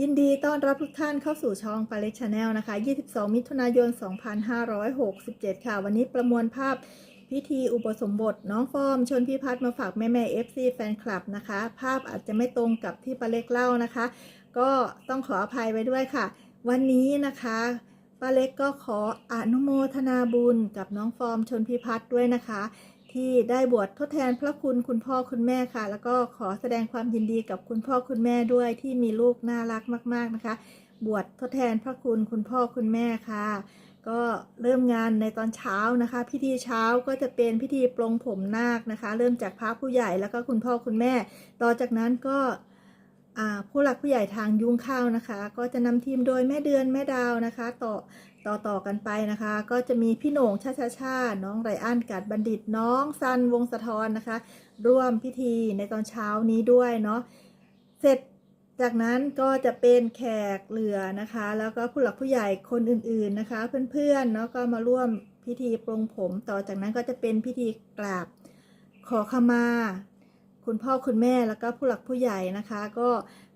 ยินดีต้อนรับทุกท่านเข้าสู่ช่องปาเล็กชาแนลนะคะ 22 มิถุนายน 2567 ค่ะ วันนี้ประมวลภาพพิธีอุปสมบท น้องฟอร์ม ชนพิพัฒน์มาฝากแม่แม่ FC แฟนคลับนะคะ ภาพอาจจะไม่ตรงกับที่ปาเล็กเล่านะคะ ก็ต้องขออภัยไว้ด้วยค่ะ วันนี้นะคะป้าเล็กก็ขออนุโมทนาบุญกับน้องฟอร์มชนพิพัฒน์ด้วยนะคะ ที่ได้บวชทดแทนพระคุณคุณพ่อคุณแม่ค่ะ แล้วก็ขอแสดงความยินดีกับคุณพ่อคุณแม่ด้วยที่มีลูกน่ารักมาก ๆนะคะ บวชทดแทนพระคุณคุณพ่อคุณแม่ค่ะ ก็เริ่มงานในตอนเช้านะคะ พิธีเช้าก็จะเป็นพิธีปลงผมนาคนะคะ เริ่มจากพระผู้ใหญ่แล้วก็คุณพ่อคุณแม่ ต่อจากนั้นก็ผู้หลักผู้ใหญ่ทางยุ้งข้าวนะคะ ก็จะนำทีมโดยแม่เดือนแม่ดาวนะคะ ต่อ ต่อต่อกันไปนะคะ ก็จะมีพี่โหน่งชาชาชา น้องไรอันกัดบัณฑิต น้องซันวงสะทอนนะคะ ร่วมพิธีในตอนเช้านี้ด้วยเนาะ เสร็จจากนั้นก็จะเป็นแขกเหลือนะคะ แล้วก็ผู้หลักผู้ใหญ่คนอื่นๆนะคะ เพื่อนๆเนาะก็มาร่วมพิธีปรงผม ต่อจากนั้นก็จะเป็นพิธีกราบขอขมา คุณพ่อคุณแม่แล้วก็ผู้หลักผู้ใหญ่นะคะ ก็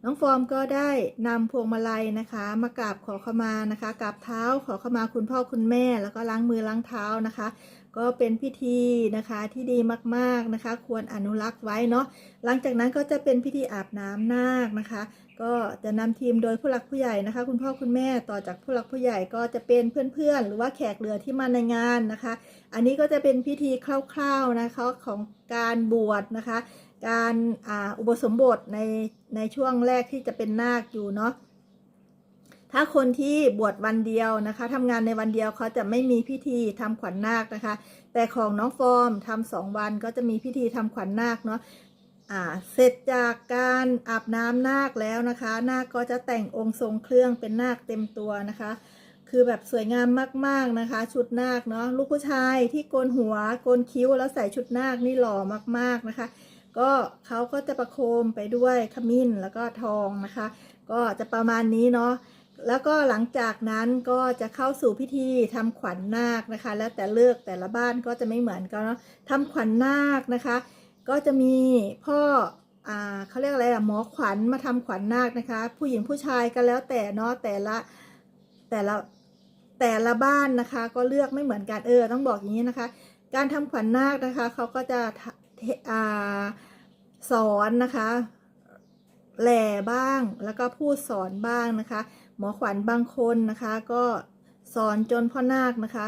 น้องฟอร์มก็ได้นำพวงมาลัยนะคะ มากราบขอขมานะคะกราบเท้าขอขมาคุณพ่อคุณแม่ แล้วก็ล้างมือล้างเท้านะคะ ก็เป็นพิธีนะคะที่ดีมากๆนะคะ ควรอนุรักษ์ไว้เนาะหลังจากนั้นก็จะเป็นพิธีอาบน้ำนาคนะคะ ก็จะนำทีมโดยผู้หลักผู้ใหญ่นะคะ คุณพ่อคุณแม่ต่อจากผู้หลักผู้ใหญ่ก็จะเป็นเพื่อนๆ หรือว่าแขกเรือที่มาในงานนะคะ อันนี้ก็จะเป็นพิธีคร่าวๆนะคะของการบวชนะคะ การอ,าอุปสมบทในในช่วงแรแรกที่จะเป็นนาคอยู่เนาะถ้าคนที่บวชวันเดียวนะคะทำงานในวันเดียวเขาจะไม่มีพิธีทำขวัญนาคนะคะ แต่ของน้องฟอร์มทำสองวันก็จะมีพิธีทำขวัญนาคเนาะเสร็จจากการอาบน้ำนาคแล้วนะคะ นาคก็จะแต่งองค์ทรงเครื่องเป็นนาคเต็มตัวนะคะ คือแบบสวยงามมากๆนะคะ ชุดนาคเนาะลูกผู้ชายที่โกนหัวโกนคิ้วแล้วใส่ชุดนาคนี่หล่อมากๆนะคะ ก็เขาก็จะประโคมไปด้วยขมิ้นแล้วก็ทองนะคะ ก็จะประมาณนี้เนาะแล้วก็หลังจากนั้นก็จะเข้าสู่พิธีทำขวัญนาคนะคะ แล้วแต่เลือกแต่ละบ้านก็จะไม่เหมือนกันเนาะทำขวัญนาคนะคะ ก็จะมีพ่ออ่าเขาเรียกอะไรอะหมอขวัญมาทำขวัญนาคนะคะ ผู้หญิงผู้ชายก็แล้วแต่เนาะแต่ละแต่ละแต่ละบ้านนะคะ ก็เลือกไม่เหมือนกันเออต้องบอกอย่างนี้นะคะ การทำขวัญนาคนะคะเขาก็จะ สอนนะคะแหล่บ้างแล้วก็พูดสอนบ้างนะคะ หมอขวัญบางคนนะคะก็สอนจนพ่อนาคนะคะ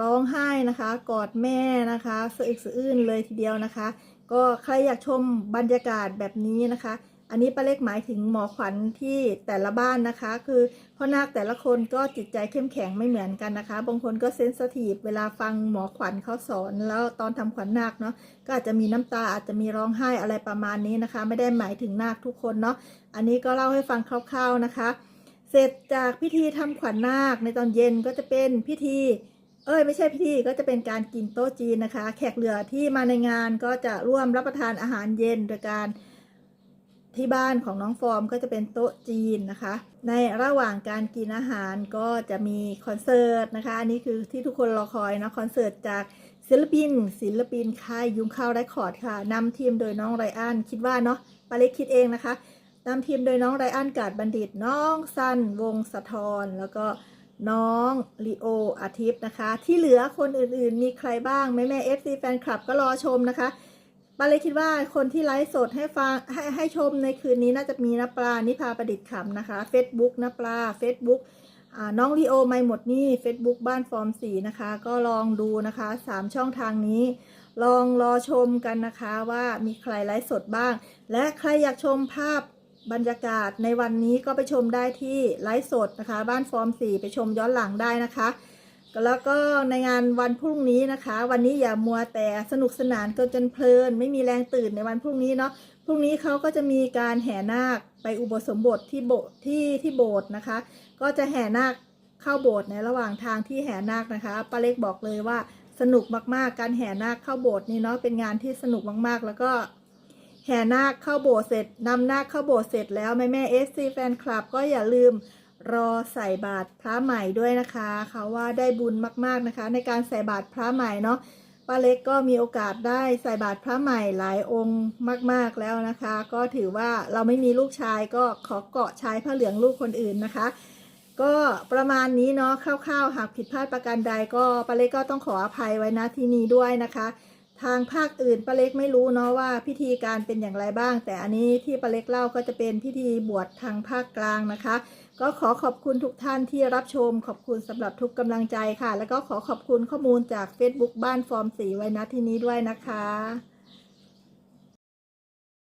ร้องไห้นะคะ กอดแม่นะคะสะอึกสะอื้นเลยทีเดียวนะคะ ก็ใครอยากชมบรรยากาศแบบนี้นะคะ อันนี้ป้าเล็กหมายถึงหมอขวัญที่แต่ละบ้านนะคะ คือพ่อนาคแต่ละคนก็จิตใจเข้มแข็งไม่เหมือนกันนะคะ บางคนก็เซนสทีฟเวลาฟังหมอขวัญเขาสอนแล้วตอนทำขวัญนาคเนาะก็อาจจะมีน้ำตาอาจจะมีร้องไห้อะไรประมาณนี้นะคะ ไม่ได้หมายถึงนาคทุกคนเนาะอันนี้ก็เล่าให้ฟังคร่าวๆนะคะ เสร็จจากพิธีทำขวัญนาคในตอนเย็นก็จะเป็นพิธีเอ้ยไม่ใช่พิธีก็จะเป็นการกินโต๊ะจีนนะคะ แขกเหลือที่มาในงานก็จะร่วมรับประทานอาหารเย็นโดยการ ที่บ้านของน้องฟอร์มก็จะเป็นโต๊ะจีนนะคะ ในระหว่างการกินอาหารก็จะมีคอนเสิร์ตนะคะ อันนี้คือที่ทุกคนรอคอยนะคอนเสิร์ตจากศิลปิน ศิลปินค่ายยุงข้าวไรคคอร์ดค่ะนำทีมโดยน้องไรอันคิดว่าเนาะปาเล็กคิดเองนะคะนำทีมโดยน้องไรอันกาดบัณฑิตน้องซันวงสะทอนแล้วก็น้องลีโออาทิตย์นะคะ ที่เหลือคนอื่นๆ มีใครบ้างแม่แม่เอฟซีแฟนคลับก็รอชมนะคะ ปาเลยคิดว่าคนที่ไลฟ์สดให้ฟังให้ให้ชมในคืนนี้น่าจะมีนปลานิพาประดิษฐ์ขำนะคะ Facebook นปลา Facebook น้องลีโอไม่หมดนี่ Facebook บ้านฟอร์มสีนะคะ ก็ลองดูนะคะสามช่องทางนี้ ลองรอชมกันนะคะว่ามีใครไลฟ์สดบ้าง และใครอยากชมภาพบรรยากาศในวันนี้ก็ไปชมได้ที่ไลฟ์สดนะคะ บ้านฟอร์ม4ไปชมย้อนหลังได้นะคะ แล้วก็ในงานวันพรุ่งนี้นะคะ วันนี้อย่ามัวแต่สนุกสนานจนจนเพลิน ไม่มีแรงตื่นในวันพรุ่งนี้เนาะพรุ่งนี้เขาก็จะมีการแห่นาคไปอุโบสถบทที่โบสที่ที่โบสถ์นะคะ ก็จะแห่นาคเข้าโบสถ์ในระหว่างทางที่แห่นาคนะคะป้าเล็กบอกเลยว่าสนุกมากๆ การแห่นาคเข้าโบสถ์นี่เนาะเป็นงานที่สนุกมากๆ แล้วก็แห่นาคเข้าโบสถ์เสร็จนำนาคเข้าโบสถ์เสร็จแล้วแม่แม่เอฟซีแฟนคลับก็อย่าลืม รอใส่บาตรพระใหม่ด้วยนะคะเขาว่าได้บุญมากๆนะคะ ในการใส่บาตรพระใหม่เนาะป้าเล็กก็มีโอกาสได้ใส่บาตรพระใหม่หลายองค์มากๆแล้วนะคะ ก็ถือว่าเราไม่มีลูกชายก็ขอเกาะชายพระเหลืองลูกคนอื่นนะคะ ก็ประมาณนี้เนาะคร่าวๆ หากผิดพลาดประการใดก็ป้าเล็กก็ต้องขออภัยไว้ณที่นี้ด้วยนะคะ ทางภาคอื่นป้าเล็กไม่รู้เนาะว่าพิธีการเป็นอย่างไรบ้าง แต่อันนี้ที่ป้าเล็กเล่าก็จะเป็นพิธีบวชทางภาคกลางนะคะ ก็ขอขอบคุณทุกท่านที่รับชม ขอบคุณสำหรับทุกกำลังใจค่ะ แล้วก็ขอขอบคุณข้อมูลจาก Facebook บ้านฟอร์มสีไว้นะที่นี้ด้วยนะคะ